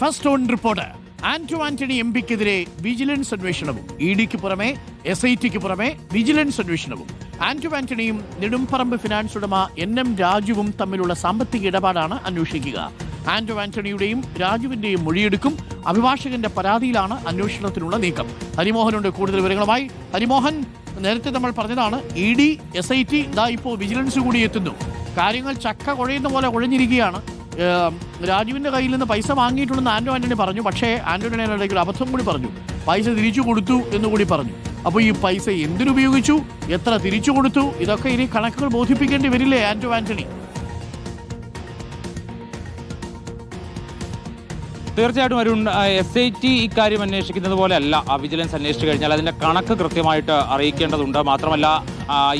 First on report. Anto Antony M പിക്കെതിരെ vigilance അന്വേഷണവും E ഡിക്ക് പുറമെ എസ് ഐ ടിക്ക് പുറമെ വിജിലൻസ് അന്വേഷണവും. ആന്റോ ആന്റണിയും നെടുംപറമ്പ് ഫിനാൻസ് ഉടമ എൻ എം രാജുവും തമ്മിലുള്ള സാമ്പത്തിക ഇടപാടാണ് അന്വേഷിക്കുക. ആന്റോ ആന്റണിയുടെയും രാജുവിന്റെയും മൊഴിയെടുക്കും. അഭിഭാഷകന്റെ പരാതിയിലാണ് അന്വേഷണത്തിനുള്ള നീക്കം. ഹരിമോഹനുണ്ട്. കൂടുതൽ വിവരങ്ങളുമായി ഹരിമോഹൻ. നേരത്തെ നമ്മൾ പറഞ്ഞതാണ് E D S I T ഇതാ ഇപ്പോൾ വിജിലൻസ് കൂടി എത്തുന്നു. കാര്യങ്ങൾ ചക്ക കുഴയുന്ന പോലെ കുഴഞ്ഞിരിക്കുകയാണ്. ഏം, രാജുവിന്റെ കയ്യിൽ നിന്ന് പൈസ വാങ്ങിയിട്ടുണ്ടെന്ന് ആന്റോ ആന്റണി പറഞ്ഞു. പക്ഷേ ആന്റണി ഇടയ്ക്ക് ഒരു അബദ്ധം കൂടി പറഞ്ഞു. പൈസ തിരിച്ചു കൊടുത്തു എന്ന് കൂടി പറഞ്ഞു. അപ്പോൾ ഈ പൈസ എന്തിനുപയോഗിച്ചു? എത്ര തിരിച്ചു കൊടുത്തു? ഇതൊക്കെ ഇനി കണക്കുകൾ ബോധിപ്പിക്കേണ്ടി വരില്ലേ ആന്റോ ആന്റണി തീർച്ചയായിട്ടും അരുൺ എസ് ഐ ടി ഇക്കാര്യം അന്വേഷിക്കുന്നത് പോലെ അല്ല. ആ വിജിലൻസ് അന്വേഷിച്ചു കഴിഞ്ഞാൽ അതിന്റെ കണക്ക് കൃത്യമായിട്ട് അറിയിക്കേണ്ടതുണ്ട്. മാത്രമല്ല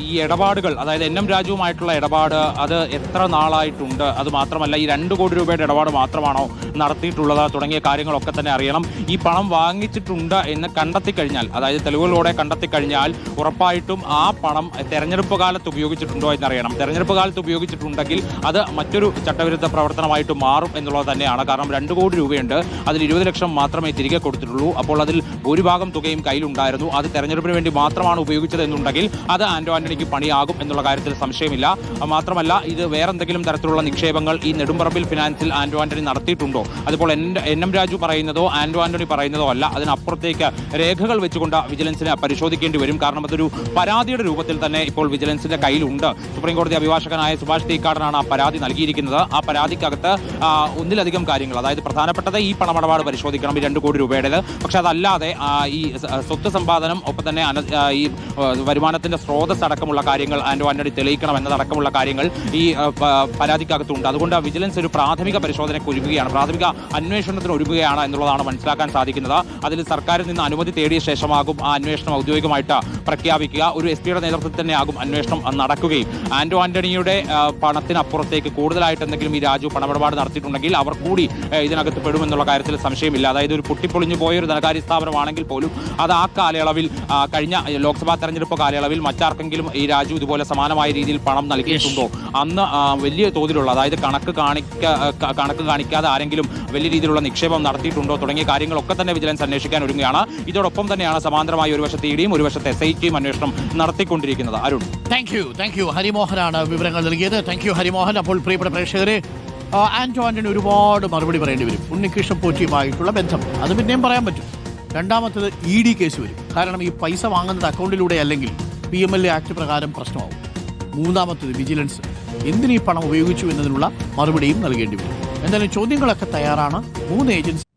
ഈ ഇടപാടുകൾ അതായത് എൻ എം രാജുവുമായിട്ടുള്ള ഇടപാട് അത് എത്ര നാളായിട്ടുണ്ട്? അത് മാത്രമല്ല ഈ രണ്ട് കോടി രൂപയുടെ ഇടപാട് മാത്രമാണോ നടത്തിയിട്ടുള്ളത്? തുടങ്ങിയ കാര്യങ്ങളൊക്കെ തന്നെ അറിയണം. ഈ പണം വാങ്ങിച്ചിട്ടുണ്ട് എന്ന് കണ്ടെത്തി കഴിഞ്ഞാൽ അതായത് തെളിവുകളോടെ കണ്ടെത്തി കഴിഞ്ഞാൽ ഉറപ്പായിട്ടും ആ പണം തെരഞ്ഞെടുപ്പ് കാലത്ത് ഉപയോഗിച്ചിട്ടുണ്ടോ എന്നറിയണം. തെരഞ്ഞെടുപ്പ് കാലത്ത് ഉപയോഗിച്ചിട്ടുണ്ടെങ്കിൽ അത് മറ്റൊരു ചട്ടവിരുദ്ധ പ്രവർത്തനമായിട്ട് മാറും എന്നുള്ളത് തന്നെയാണ്. കാരണം രണ്ട് കോടി രൂപയുണ്ട്. അതിൽ ഇരുപത് ലക്ഷം മാത്രമേ തിരികെ കൊടുത്തിട്ടുള്ളൂ. അപ്പോൾ അതിൽ ഭൂരിഭാഗം തുകയും കയ്യിലുണ്ടായിരുന്നു. അത് തെരഞ്ഞെടുപ്പിന് വേണ്ടി മാത്രമാണ് ഉപയോഗിച്ചത് എന്നുണ്ടെങ്കിൽ അത് ആന്റോ ആന്റണിക്ക് പണിയാകും എന്നുള്ള കാര്യത്തിൽ സംശയമില്ല. മാത്രമല്ല ഇത് വേറെ എന്തെങ്കിലും തരത്തിലുള്ള നിക്ഷേപങ്ങൾ ഈ നെടുമ്പറമ്പിൽ ഫിനാൻസിൽ ആന്റോ ആന്റണി നടത്തിയിട്ടുണ്ടോ? അതിപ്പോൾ എൻ എം രാജു പറയുന്നതോ ആന്റോ ആന്റണി പറയുന്നതോ അല്ല. അതിനപ്പുറത്തേക്ക് രേഖകൾ വെച്ചുകൊണ്ട് വിജിലൻസിനെ പരിശോധിക്കേണ്ടി വരും. കാരണം അതൊരു പരാതിയുടെ രൂപത്തിൽ തന്നെ ഇപ്പോൾ വിജിലൻസിന്റെ കയ്യിലുണ്ട്. സുപ്രീംകോടതി അഭിഭാഷകനായ സുഭാഷ് തീക്കാടനാണ് ആ പരാതി നൽകിയിരിക്കുന്നത്. ആ പരാതിക്കകത്ത് ഒന്നിലധികം കാര്യങ്ങൾ അതായത് പ്രധാനപ്പെട്ടത് ഈ പണമിടപാട് പരിശോധിക്കണം ഈ രണ്ട് കോടി രൂപയുടേത്. പക്ഷെ അതല്ലാതെ ഈ സ്വത്ത് സമ്പാദനം ഒപ്പം തന്നെ ഈ വരുമാനത്തിന്റെ സ്രോതസ് അടക്കമുള്ള കാര്യങ്ങൾ ആന്റോ ആന്റണി തെളിയിക്കണം എന്നതടക്കമുള്ള കാര്യങ്ങൾ ഈ പരാതിക്കകത്തുണ്ട്. അതുകൊണ്ട് വിജിലൻസ് ഒരു പ്രാഥമിക പരിശോധനയ്ക്ക് ഒരുങ്ങുകയാണ്. പ്രാഥമിക അന്വേഷണത്തിന് ഒരുങ്ങുകയാണ് എന്നുള്ളതാണ് മനസ്സിലാക്കാൻ സാധിക്കുന്നത്. അതിൽ സർക്കാരിൽ നിന്ന് അനുമതി തേടിയ ശേഷമാകും ആ അന്വേഷണം ഔദ്യോഗികമായിട്ട് പ്രഖ്യാപിക്കുക. ഒരു എസ് പിയുടെ നേതൃത്വത്തിൽ തന്നെയാകും അന്വേഷണം നടക്കുകയും. ആന്റോ ആന്റണിയുടെ പണത്തിനപ്പുറത്തേക്ക് കൂടുതലായിട്ട് എന്തെങ്കിലും ഈ രാജു പണമിടപാട് നടത്തിയിട്ടുണ്ടെങ്കിൽ അവർ കൂടി ഇതിനകത്ത് പെടുമെന്നുള്ള കാര്യത്തിൽ സംശയമില്ല. അതായത് ഒരു പൊട്ടിപ്പൊളിഞ്ഞു പോയ ഒരു ധനകാര്യ സ്ഥാപനമാണെങ്കിൽ പോലും അത് ആ കാലയളവിൽ കഴിഞ്ഞ ലോക്സഭാ തെരഞ്ഞെടുപ്പ് കാലയളവിൽ മറ്റാർക്കെങ്കിലും ഈ രാജു ഇതുപോലെ സമാനമായ രീതിയിൽ പണം നൽകിയിട്ടുണ്ടോ? അന്ന് വലിയ തോതിലുള്ള അതായത് കണക്ക് കാണിക്ക കണക്ക് കാണിക്കാതെ ആരെങ്കിലും വലിയ രീതിയിലുള്ള നിക്ഷേപം നടത്തിയിട്ടുണ്ടോ? തുടങ്ങിയ കാര്യങ്ങളൊക്കെ തന്നെ വിജിലൻസ് അന്വേഷിക്കാൻ ഒരുങ്ങുകയാണ്. ഇതോടൊപ്പം തന്നെയാണ് സമാന്തരമായി ഒരു വശത്ത് ഇടിയും ഒരു വശത്ത് എസ് ഐ ടിയും അന്വേഷണം നടത്തിക്കൊണ്ടിരിക്കുന്നത്. Arun. Thank you thank you ഹരിമോഹനാണ് വിവരങ്ങൾ നൽകിയത്. Thank you Harimohan. അപ്പോൾ പ്രിയപ്പെട്ട പ്രേക്ഷകരെ ആ, ആന്റോ ആന്റണി ഒരുപാട് മറുപടി പറയേണ്ടി വരും. ഉണ്ണികൃഷ്ണൻ പോറ്റിയുമായിട്ടുള്ള ബന്ധം. അത് പിന്നെയും പറയാൻ പറ്റും. രണ്ടാമത്തത് ഇ ഡി കേസ് വരും. കാരണം ഈ പൈസ വാങ്ങുന്നത് അക്കൗണ്ടിലൂടെ അല്ലെങ്കിൽ P M L A act പ്രകാരം പ്രശ്നമാവും. മൂന്നാമത്തത് വിജിലൻസ് എന്തിനീ പണം ഉപയോഗിച്ചു എന്നതിനുള്ള മറുപടിയും നൽകേണ്ടി വരും. എന്തായാലും ചോദ്യങ്ങളൊക്കെ തയ്യാറാണ്. മൂന്ന് ഏജൻസി